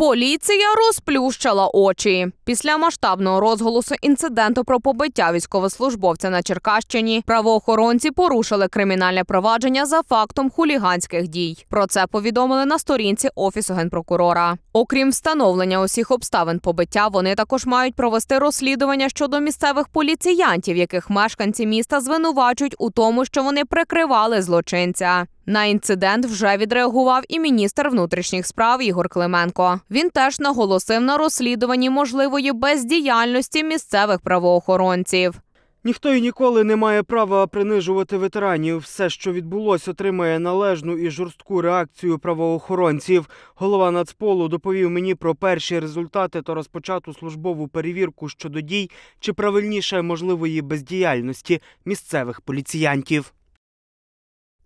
Поліція розплющила очі. Після масштабного розголосу інциденту про побиття військовослужбовця на Черкащині правоохоронці порушили кримінальне провадження за фактом хуліганських дій. Про це повідомили на сторінці офісу генпрокурора. Окрім встановлення усіх обставин побиття, вони також мають провести розслідування щодо місцевих поліціянтів, яких мешканці міста звинувачують у тому, що вони прикривали злочинця. На інцидент вже відреагував і міністр внутрішніх справ Ігор Клименко. Він теж наголосив на розслідуванні можливої бездіяльності місцевих правоохоронців. Ніхто і ніколи не має права принижувати ветеранів. Все, що відбулося, отримає належну і жорстку реакцію правоохоронців. Голова Нацполу доповів мені про перші результати та розпочату службову перевірку щодо дій чи правильніше можливої бездіяльності місцевих поліціянтів.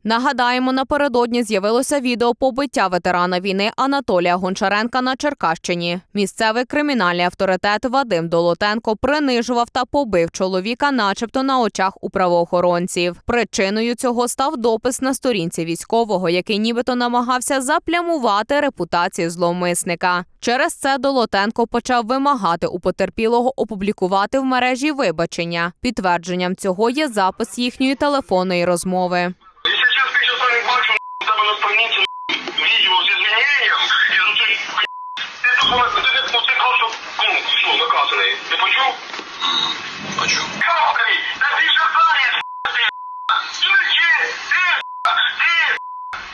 Нагадаємо, напередодні з'явилося відео побиття ветерана війни Анатолія Гончаренка на Черкащині. Місцевий кримінальний авторитет Вадим Долотенко принижував та побив чоловіка, начебто на очах у правоохоронців. Причиною цього став допис на сторінці військового, який нібито намагався заплямувати репутацію зловмисника. Через це Долотенко почав вимагати у потерпілого опублікувати в мережі вибачення. Підтвердженням цього є запис їхньої телефонної розмови. Странице видео с извинением из оцей ти такой, ти, ти, ти просто, ну, все, наказанный. Ты Ти почув? Почув. Чокай, та ты же заяць, ты, Чуючи, ты, ты,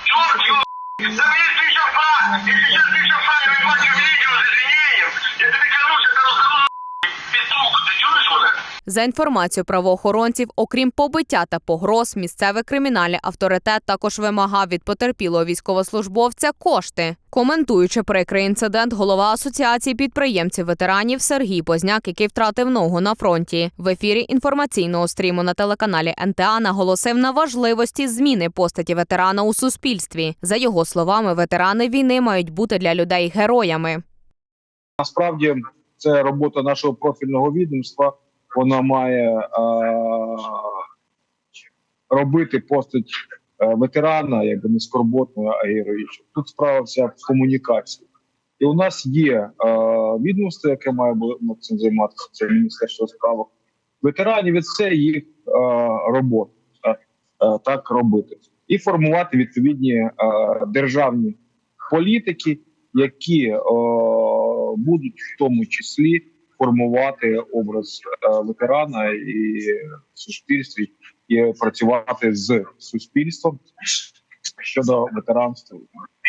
чорт, йо, ты, ты шафа, якщо сейчас ты шафа, я не бачу За інформацією правоохоронців, окрім побиття та погроз, місцевий кримінальний авторитет також вимагав від потерпілого військовослужбовця кошти. Коментуючи прикрий інцидент, голова асоціації підприємців ветеранів Сергій Позняк, який втратив ногу на фронті, в ефірі інформаційного стріму на телеканалі НТА наголосив на важливості зміни постаті ветерана у суспільстві. За його словами, ветерани війни мають бути для людей героями. Насправді це робота нашого профільного відомства. Вона має е, робити постать е, ветерана, якби не скорботною, а героїчною. Тут справа вся в комунікації. І у нас є е, відомство, яке має бу- цим займатися, це Міністерство справ ветеранів, і це їх е, робота е, так робити. І формувати відповідні е, державні політики, які е, будуть в тому числі формувати образ е, ветерана і суспільстві, і працювати з суспільством щодо ветеранства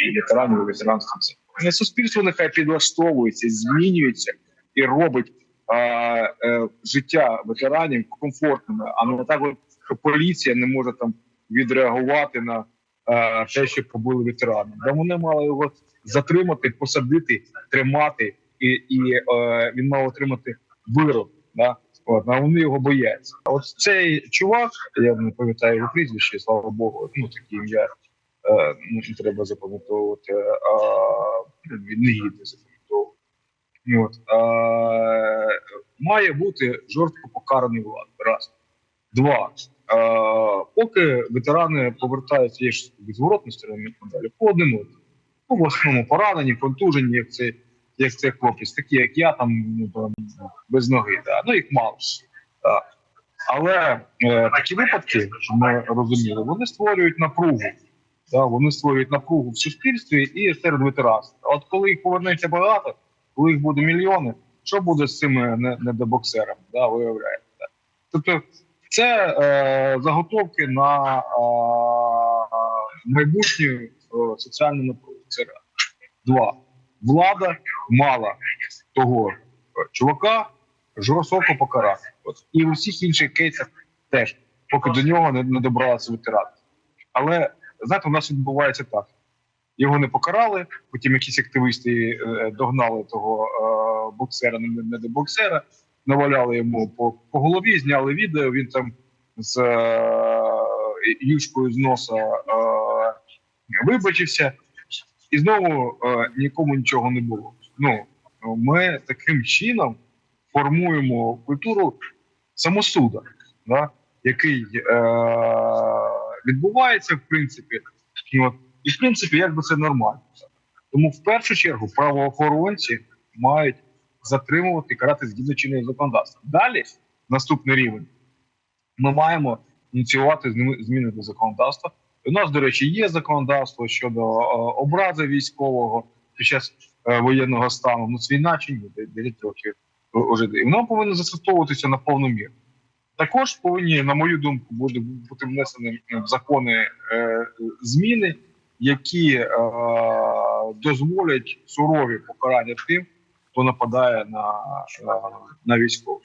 і ветеранів і ветеранства. Не суспільство нехай підлаштовується, змінюється і робить е, е, життя ветеранів комфортними, а не так, от, поліція не може там відреагувати на е, те, що побили ветерани. Да вони мали його затримати, посадити, тримати, і, і е, він мав отримати вирок. Да? От, а вони його бояться. От цей чувак, я не пам'ятаю його прізвище, слава Богу, ну таке ім'я е, не треба запам'ятовувати, а він не гідний запам'ятовувати. От, е, має бути жорстко покараний влад. Раз. Два. Е, поки ветерани повертаються, є ж зворотні сторони по одним одним. Ну, в основному поранені, контужені, як це, як це хлопець, такі як я, там ну, без ноги. Да. Ну їх мало. Да. Але е, такі випадки, щоб ми розуміли, вони створюють напругу. Да, вони створюють напругу в суспільстві і серед ветеранів. От коли їх повернеться багато, коли їх буде мільйони, що буде з цими не- недобоксерами? Да, виявляєте. Да. Тобто це е, заготовки на е, майбутню е, соціальну напругу. Це раз. Два. Влада мала того е, чувака жорстоко покарати. От. І в усіх інших кейсах теж, поки до нього не, не добралися ветерани. Але знаєте, у нас відбувається так. Його не покарали, потім якісь активісти е, догнали того е, боксера, не до боксера, наваляли йому по, по голові, зняли відео. Він там з е, юшкою з носа е, вибачився, і знову е, нікому нічого не було. Ну ми таким чином формуємо культуру самосуда, да, який е, відбувається в принципі. І, от, і в принципі, якби це нормально. Тому в першу чергу правоохоронці мають затримувати карати згідно чинного законодавства. Далі наступний рівень. Ми маємо ініціювати зміни до законодавства. У нас, до речі, є законодавство щодо е, образи військового під час е, воєнного стану. Ну, це війна чи 9 років уже. І воно повинно застосовуватися на повну міру. Також повинні, на мою думку, буде бути внесені в закони е, зміни, які е, дозволять сурові покарання тим, хто нападає на, е, на військових.